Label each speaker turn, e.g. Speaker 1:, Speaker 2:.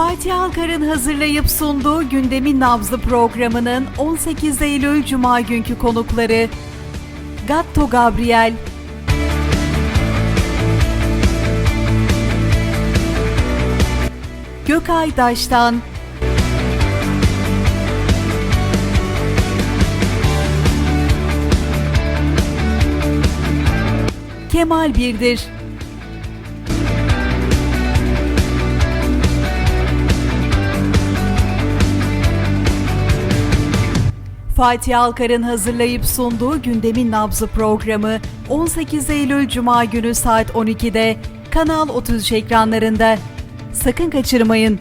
Speaker 1: Alkar'ın hazırlayıp sunduğu Gündemin Nabzı programının 18 Eylül Cuma günkü konukları Gatto Gabriel, Gökay Daş'tan, Kemal Birdir. Fatih Alkar'ın hazırlayıp sunduğu Gündemin Nabzı programı 18 Eylül Cuma günü saat 12'de Kanal 33 ekranlarında. Sakın kaçırmayın.